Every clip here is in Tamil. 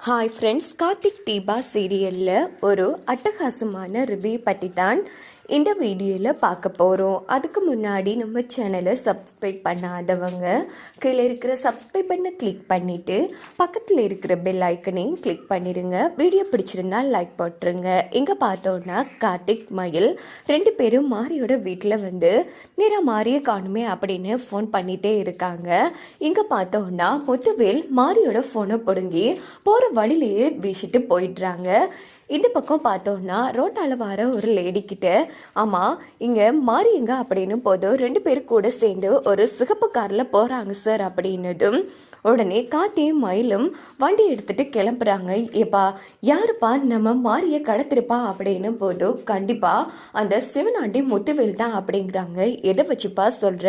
ஹாய் ஃப்ரெண்ட்ஸ் கார்த்திக் தீபா சீரியலில் ஒரு அட்டகாசமான ரிவ்யூ பற்றி தான் இந்த வீடியோவில் பார்க்க போகிறோம் அதுக்கு முன்னாடி நம்ம சேனலை சப்ஸ்கிரைப் பண்ணாதவங்க கீழே இருக்கிற சப்ஸ்கிரைப் பண்ண கிளிக் பண்ணிவிட்டு பக்கத்தில் இருக்கிற பெல் ஐக்கனையும் கிளிக் பண்ணிடுங்க வீடியோ பிடிச்சிருந்தா லைக் போட்டுருங்க. இங்கே பார்த்தோன்னா கார்த்திக் மயில் ரெண்டு பேரும் மாரியோட வீட்டில் வந்து நேராக மாரியை காணுமே அப்படின்னு ஃபோன் பண்ணிகிட்டே இருக்காங்க. இங்கே பார்த்தோன்னா முத்துவேல் மாரியோட ஃபோனை பிடுங்கி போகிற வழியிலேயே வீசிட்டு போயிடுறாங்க. இந்த பக்கம் பார்த்தோன்னா ரோட்டால வர ஒரு லேடி கிட்ட ஆமாம் இங்கே மாறியங்க அப்படின்னு போதும் ரெண்டு பேரும் கூட சேர்ந்து ஒரு சிகப்பு காரில் போகிறாங்க சார் அப்படின்னதும் உடனே காத்தியும் மயிலும் வண்டி எடுத்துட்டு கிளம்புறாங்க. ஏப்பா யாருப்பா நம்ம மாரிய கடத்திருப்பா அப்படின்னு போதும் கண்டிப்பாக அந்த சிவனாண்டி முத்துவேல் தான் அப்படிங்கிறாங்க. எதை வச்சுப்பா சொல்ற?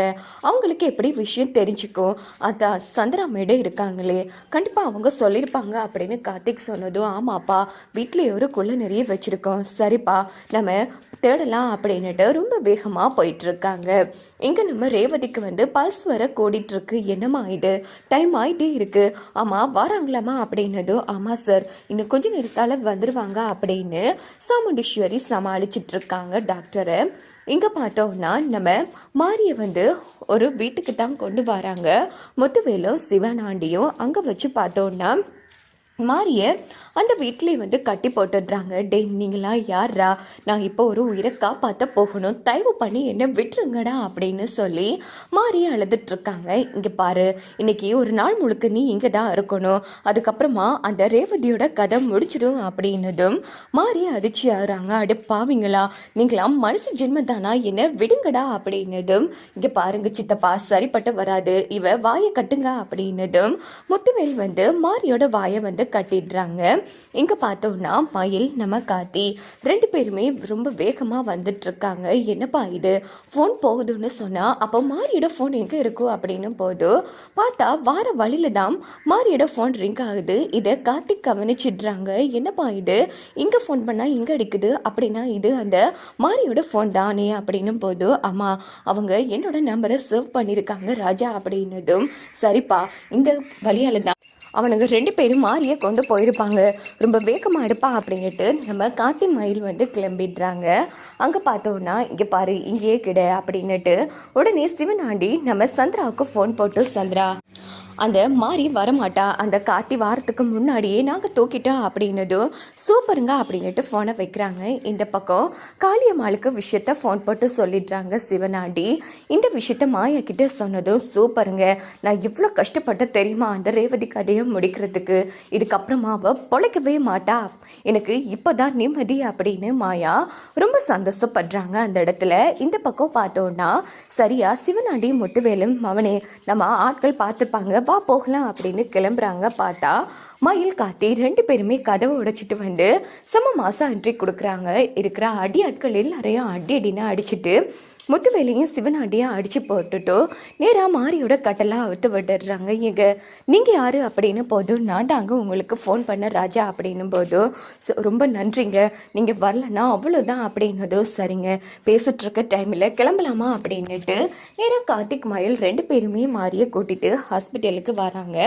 அவங்களுக்கு எப்படி விஷயம் தெரிஞ்சுக்கும் அதான் சந்திராமேடு இருக்காங்களே. கண்டிப்பாக அவங்க சொல்லியிருப்பாங்க அப்படின்னு கார்த்திக் சொன்னதும் ஆமாப்பா வீட்டில் ஒரு குள்ள நிறைய வச்சுருக்கோம். சரிப்பா நம்ம தேடலாம் அப்படின்னுட்டு ரொம்ப வேகமாக போயிட்டுருக்காங்க இங்கே நம்ம ரேவதிக்கு வந்து பல்ஸ் வர கூடிட்டுருக்கு என்னம்மா இது? டைம் ஆகி ஆகிட்டே இருக்கு. ஆமாம் வராங்களாமா அப்படின்னதும் ஆமாம் சார் இன்னும் கொஞ்சம் நேரத்தால் வந்துடுவாங்க அப்படின்னு சாமுண்டீஸ்வரி சமாளிச்சிட்டு இருக்காங்க டாக்டரை. இங்கே பார்த்தோம்னா நம்ம மாரியை வந்து ஒரு வீட்டுக்கு தான் கொண்டு வராங்க. முத்துவேலும் சிவனாண்டியும் அங்கே வச்சு பார்த்தோன்னா மாறிய அந்த வீட்டிலே வந்து கட்டி போட்டுடுறாங்க. டே நீங்களா யாரா நான் இப்போ ஒரு உயிரை காப்பாற்ற போகணும். தயவு பண்ணி என்ன விட்டுருங்கடா அப்படின்னு சொல்லி மாறி அழுதுட்டு இருக்காங்க இங்கே பாரு இன்னைக்கு ஒரு நாள் முழுக்க நீ இங்கே தான் இருக்கணும். அதுக்கப்புறமா அந்த ரேவதியோட கதை முடிச்சிடும் அப்படின்னதும் மாறி அதிர்ச்சி ஆகுறாங்க அடு பாவிங்களா நீங்களாம் மனுஷ ஜென்மதானா என்ன விடுங்கடா அப்படின்னதும் இங்கே பாருங்க சித்தப்பா சரிப்பட்டு வராது. இவ வாயை கட்டுங்க அப்படின்னதும் முத்துவேல் வந்து மாரியோட வாயை வந்து கட்டிடுறாங்க. இங்கே பார்த்தோம்னா மயில் நம்ம காத்தி ரெண்டு பேருமே ரொம்ப வேகமாக வந்துட்டுருக்காங்க. என்னப்பா இது? ஃபோன் போகுதுன்னு சொன்னால் அப்போ மாரியோட ஃபோன் எங்கே இருக்கும் அப்படின்னு போது பார்த்தா வார வழியில தான் மாரியோட ஃபோன் ரிங் ஆகுது. இதை கார்த்திக் கவனிச்சிடுறாங்க. என்னப்பா இது? இங்கே ஃபோன் பண்ணால் இங்கே அடிக்குது. அப்படின்னா இது அந்த மாரியோட ஃபோன் தானே அப்படின்னும் போது ஆமாம் அவங்க என்னோட நம்பரை சேவ் பண்ணியிருக்காங்க ராஜா அப்படின்னதும் சரிப்பா இந்த வழியால தான் அவனுங்க ரெண்டு பேரும் மாறிய கொண்டு போயிருப்பாங்க. ரொம்ப வேகமாக எடுப்பா அப்படின்னுட்டு நம்ம காத்தி மயில் வந்து கிளம்பிடுறாங்க. அங்கே பார்த்தோன்னா இங்கே பாரு இங்கேயே கிட அப்படின்னுட்டு உடனே சிவனாண்டி நம்ம சந்திராவுக்கு ஃபோன் போட்டு சந்திரா அந்த மாறி வரமாட்டா. அந்த காத்தி வாரத்துக்கு முன்னாடியே நாங்கள் தூக்கிட்டோம் அப்படின்னதும் சூப்பருங்க அப்படின்னுட்டு ஃபோனை வைக்கிறாங்க. இந்த பக்கம் காளியம்மாளுக்கு விஷயத்த ஃபோன் போட்டு சொல்லிடுறாங்க சிவனாண்டி. இந்த விஷயத்த மாயா கிட்ட சொன்னதும் சூப்பருங்க. நான் இவ்வளோ கஷ்டப்பட்ட தெரியுமா அந்த ரேவதி கதையை முடிக்கிறதுக்கு? இதுக்கப்புறமா அவள் பொழைக்கவே மாட்டா. எனக்கு இப்போதான் நிம்மதி அப்படின்னு மாயா ரொம்ப சந்தோஷப்படுறாங்க அந்த இடத்துல. இந்த பக்கம் பார்த்தோன்னா சரியா சிவனாண்டி முத்துவேலும் அவனே நம்ம ஆட்கள் பார்த்துப்பாங்க வா போகலாம் அப்படின்னு கிளம்புறாங்க பார்த்தா மயில் காத்தி ரெண்டு பேருமே கதவை உடைச்சிட்டு வந்து செம மாசம் என்ட்ரி கொடுக்குறாங்க. இருக்கிற அடி ஆட்கள் எல்லாரையும் அடி அடின்னு அடிச்சிட்டு முத்துவேலையும் சிவனாண்டியாக அடித்து போட்டுட்டு நேராக மாரியோட கட்டலாக அவுத்து விட்டுடுறாங்க. இங்க நீங்கள் யார் அப்படின்னு போதும் நான் தாங்க உங்களுக்கு ஃபோன் பண்ண ராஜா அப்படின்னும் போதும் "ச- ரொம்ப நன்றிங்க. நீங்கள் வரலன்னா அவ்வளோதான் அப்படின்னதும் சரிங்க. பேசிட்டு இருக்க டைமில் கிளம்பலாமா அப்படின்னுட்டு நேராக கார்த்திக் மயில் ரெண்டு பேருமே மாரியை கூட்டிகிட்டு ஹாஸ்பிட்டலுக்கு வராங்க.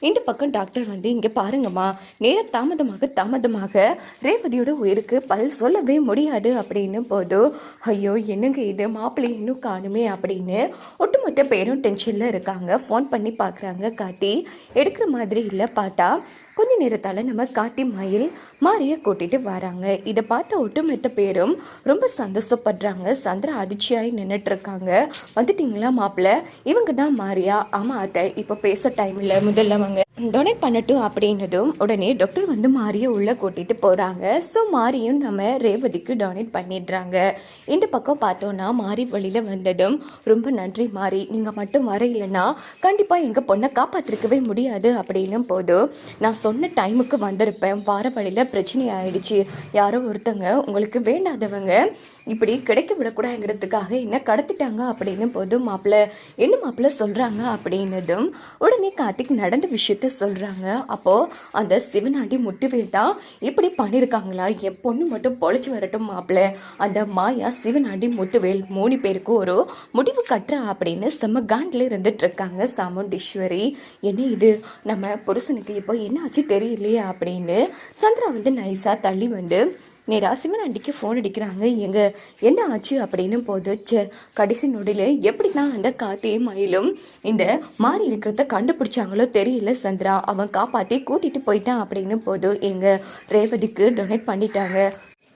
இந்த பக்கம் டாக்டர் வந்து இங்கே பாருங்கம்மா நேர தாமதமாக தாமதமாக ரேவதியோட உயிருக்கு பல் சொல்லவே முடியாது. அப்படின்னு போதும் ஐயோ என்னங்க இது? மாப்பிள்ளை இன்னும் காணுமே அப்படின்னு ஒட்டுமொத்த பேரும் டென்ஷனில் இருக்காங்க. ஃபோன் பண்ணி பார்க்குறாங்க காட்டி எடுக்கிற மாதிரி இல்லை பார்த்தா கொஞ்ச நேரத்தால் நம்ம காட்டி மயில் மாரியை கூட்டிட்டு வராங்க. இதை பார்த்த ஒட்டுமொத்த பேரும் ரொம்ப சந்தோஷப்படுறாங்க. சந்திர அதிர்ச்சியாகி நின்றுட்டு இருக்காங்க வந்துட்டீங்களா மாப்பிள்ள இவங்க தான் மாரியா? ஆமாம் அத்தை இப்போ பேச டைம் இல்லை. முதல்ல அவங்க டொனேட் பண்ணட்டும் அப்படின்னதும் உடனே டாக்டர் வந்து மாரியை உள்ளே கூட்டிட்டு போகிறாங்க ஸோ மாரியும் நம்ம ரேவதிக்கு டொனேட் பண்ணிடுறாங்க. இந்த பக்கம் பார்த்தோன்னா மாரி வழியில் வந்ததும் ரொம்ப நன்றி மாறி நீங்கள் மட்டும் வரையிலன்னா கண்டிப்பாக எங்கள் பொண்ணை காப்பாற்றிருக்கவே முடியாது அப்படின்னும் போதும் நான் சொன்ன டைமுக்கு வந்திருப்பேன். வார வழியில் பிரச்சனை ஆயிடுச்சு. யாரோ ஒருத்தங்க உங்களுக்கு வேண்டாதவங்க இப்படி கிடைக்க விடக்கூடாதுங்கிறதுக்காக என்ன கடத்திட்டாங்க? அப்படின்னு போது மாப்பிள்ள என்ன மாப்பிள்ள சொல்கிறாங்க அப்படின்னதும் உடனே கார்த்திக் நடந்த விஷயத்த சொல்கிறாங்க அப்போது அந்த சிவனாண்டி முட்டுவேல் தான் இப்படி பண்ணியிருக்காங்களா என் பொண்ணு மட்டும் பொழைச்சி வரட்டும் மாப்பிள்ள அந்த மாயா சிவனாண்டி முத்துவேல் மூணு பேருக்கு ஒரு முடிவு கட்டுறா அப்படின்னு செம்ம காண்டில் இருந்துட்டு இருக்காங்க சாமுண்டீஸ்வரி. என்ன இது? நம்ம புருஷனுக்கு இப்போ என்ன ஆச்சு தெரியலையே அப்படின்னு சந்திரா வந்து நைஸாக தள்ளி வந்து நேரா சிவனாண்டிக்கு ஃபோன் அடிக்கிறாங்க. எங்கள் என்ன ஆச்சு? அப்படின்னு போது ச்சே கடைசி நொடியில் எப்படி தான் அந்த காத்தையும் மயிலும் இந்த மாறி இருக்கிறத கண்டுபிடிச்சாங்களோ தெரியல சந்திரா. அவன் காப்பாற்றி கூட்டிகிட்டு போயிட்டான். அப்படின்னு போது எங்கள் ரேவதிக்கு டொனேட் பண்ணிட்டாங்க.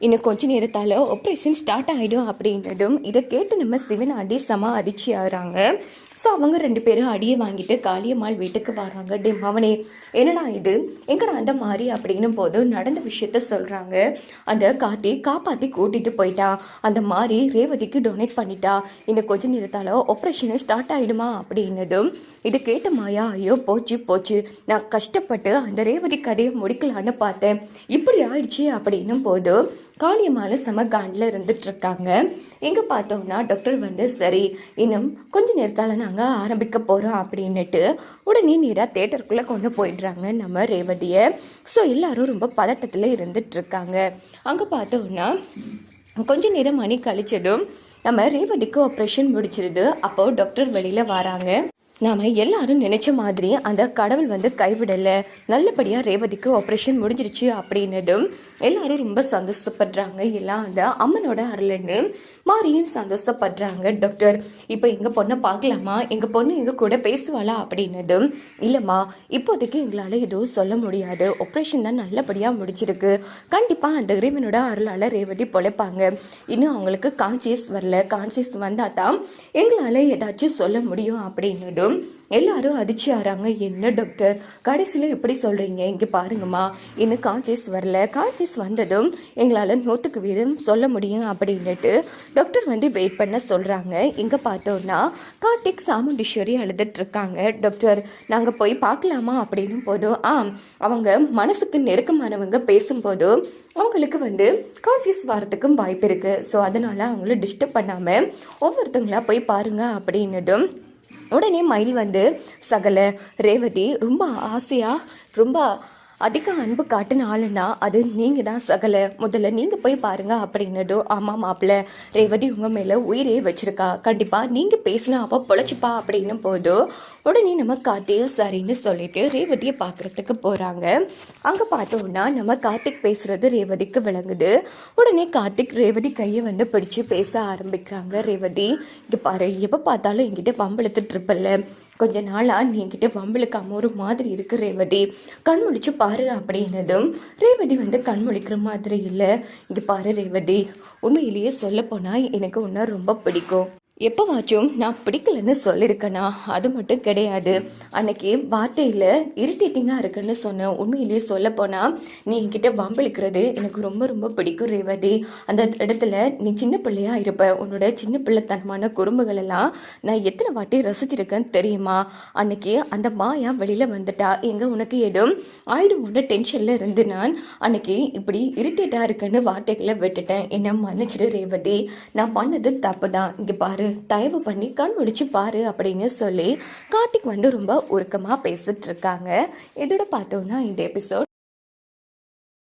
இன்னும் கொஞ்ச நேரத்தால் ஆப்ரேஷன் ஸ்டார்ட் ஆகிடும் அப்படின்றதும் இதை கேட்டு நம்ம சிவனாண்டி சம அதிர்ச்சி ஆகிறாங்க. ஸோ அவங்க ரெண்டு பேரும் அடியை வாங்கிட்டு காளியம்மாள் வீட்டுக்கு வராங்க. டே மவனே என்னடா இது? எங்கடா அந்த மாதிரி அப்படின்னும் போது நடந்த விஷயத்த சொல்கிறாங்க அந்த காத்தி காப்பாற்றி கூட்டிகிட்டு போயிட்டான் அந்த மாதிரி ரேவதிக்கு டொனேட் பண்ணிட்டா. இன்னும் கொஞ்ச நேரத்தால் ஆப்ரேஷனு ஸ்டார்ட் ஆகிடுமா அப்படின்னதும் இது கேட்ட மாயா ஐயோ போச்சு போச்சு. நான் கஷ்டப்பட்டு அந்த ரேவதி கதையை முடிக்கலான்னு பார்த்தேன். இப்படி ஆயிடுச்சு அப்படின்னும் போது காளியம்மாள் செம காண்டில் இருந்துட்டு இருக்காங்க. எங்கே பார்த்தோம்னா டாக்டர் வந்து சரி இன்னும் கொஞ்ச நேரத்தால் நாங்கள் ஆரம்பிக்க போகிறோம் அப்படின்னுட்டு உடனே நேராக தேட்டருக்குள்ளே கொண்டு போயிடுறாங்க நம்ம ரேவதியை. ஸோ எல்லாரும் ரொம்ப பதட்டத்தில் இருந்துட்டுருக்காங்க. அங்கே பார்த்தோம்னா கொஞ்ச நேரம் மணி கழிச்சதும் நம்ம ரேவதிக்கு ஆப்ரேஷன் முடிச்சிருது. அப்போது டாக்டர் வெளியில் வராங்க. நாம் எல்லாரும் நினைச்ச மாதிரி அந்த கடவுள் வந்து கைவிடலை. நல்லபடியாக ரேவதிக்கு ஆப்ரேஷன் முடிஞ்சிருச்சு அப்படின்னதும் எல்லாரும் ரொம்ப சந்தோஷப்படுறாங்க. எல்லாம் அந்த அம்மனோட அருள்னு மாறியும் சந்தோஷப்படுறாங்க டாக்டர் இப்போ எங்கள் பொண்ணை பார்க்கலாமா? எங்கள் பொண்ணு எங்கள் கூட பேசுவாளா அப்படின்னதும் இல்லைம்மா இப்போதைக்கு எங்களால் எதுவும் சொல்ல முடியாது. ஆப்ரேஷன் தான் நல்லபடியாக முடிச்சிருக்கு கண்டிப்பாக அந்த இறைவனோட அருளால் ரேவதி பொழைப்பாங்க. இன்னும் அவங்களுக்கு கான்சியஸ் வரல. கான்சியஸ் வந்தால் தான் எங்களால் ஏதாச்சும் சொல்ல முடியும் அப்படின்னதும் எல்லாரும் அதிர்ச்சி ஆறாங்க. என்ன டாக்டர் கடைசியில் எப்படி சொல்கிறீங்க இங்கே பாருங்கம்மா. இன்னும் கான்சியஸ் வரல. கான்சியஸ் வந்ததும் எங்களால் நூற்றுக்கு வீதம் சொல்ல முடியும் அப்படின்னுட்டு டாக்டர் வந்து வெயிட் பண்ண சொல்கிறாங்க இங்கே பார்த்தோன்னா கார்த்திக் சாமுண்டீஸ்வரி அழுதுட்ருக்காங்க டாக்டர் நாங்கள் போய் பார்க்கலாமா அப்படின்னும் போதும். ஆ அவங்க மனசுக்கு நெருக்கமானவங்க பேசும்போதும் அவங்களுக்கு வந்து கான்சியஸ் வரத்துக்கும் வாய்ப்பு இருக்குது ஸோ அதனால் அவங்கள டிஸ்டர்ப் பண்ணாமல் ஒவ்வொருத்தங்களா போய் பாருங்கள் அப்படின்னதும் உடனே மயில் வந்து சகல ரேவதி ரொம்ப ஆசையாக ரொம்ப அதிக அன்பு காட்டின ஆளுன்னா அது நீங்கள் தான் சகல. முதல்ல நீங்கள் போய் பாருங்கள் அப்படின்னதோ ஆமாம் மாப்பிள்ள ரேவதி உங்கள் மேலே உயிரே வச்சுருக்கா. கண்டிப்பாக நீங்கள் பேசினா அவள் பொழைச்சிப்பா அப்படின்னும் போதோ உடனே நம்ம கார்த்திகை சரின்னு சொல்லிட்டு ரேவதியை பார்க்குறதுக்கு போகிறாங்க அங்கே பார்த்தோன்னா நம்ம கார்த்திக் பேசுகிறது ரேவதிக்கு விளங்குது. உடனே கார்த்திக் ரேவதி கையை வந்து பிடிச்சி பேச ஆரம்பிக்கிறாங்க. ரேவதி இங்கே பாரு எப்போ பார்த்தாலும் என்கிட்ட வம்பெழுத்துட்டு இருப்பல்ல. கொஞ்ச நாளாக நீ என்கிட்ட வம்பளுக்காம ஒரு மாதிரி இருக்கு ரேவதி. கண் முழிச்சு பாரு அப்படின்னதும் ரேவதி வந்து கண் முழிக்கிற மாதிரி இல்லை. இங்கே பாரு ரேவதி உண்மையிலேயே சொல்ல போனால் எனக்கு உன்னை ரொம்ப பிடிக்கும். எப்போவாச்சும் நான் பிடிக்கலன்னு சொல்லியிருக்கேனா அது மட்டும் கிடையாது. அன்னைக்கு வார்த்தையில் இரிட்டேட்டிங்காக இருக்குன்னு சொன்னேன் உண்மையிலேயே சொல்லப்போனால் நீ என்கிட்ட வம்பளிக்கிறது எனக்கு ரொம்ப ரொம்ப பிடிக்கும் ரேவதி. அந்த இடத்துல நீ சின்ன பிள்ளையாக இருப்ப. உன்னோட சின்ன பிள்ளைத்தனமான குறும்புகள் எல்லாம் நான் எத்தனை வாட்டி ரசிச்சிருக்கேன்னு தெரியுமா? அன்னைக்கு அந்த மாயா வெளியில் வந்துட்டா. எங்கே உனக்கு எதுவும் ஆயிடுமோட டென்ஷனில் இருந்து நான் அன்னைக்கு இப்படி இரிட்டேட்டாக இருக்குன்னு வார்த்தைகளை விட்டுட்டேன். என்ன மன்னிச்சிடு ரேவதி. நான் பண்ணது தப்பு தான் இங்கே பாரு தயவு பண்ணி கண் முடிச்சு பாரு அப்படின்னு சொல்லி கார்த்திக் வந்து ரொம்ப உருக்கமாக பேசிட்டு இருக்காங்க. இதோட பார்த்தோன்னா இந்த எபிசோட்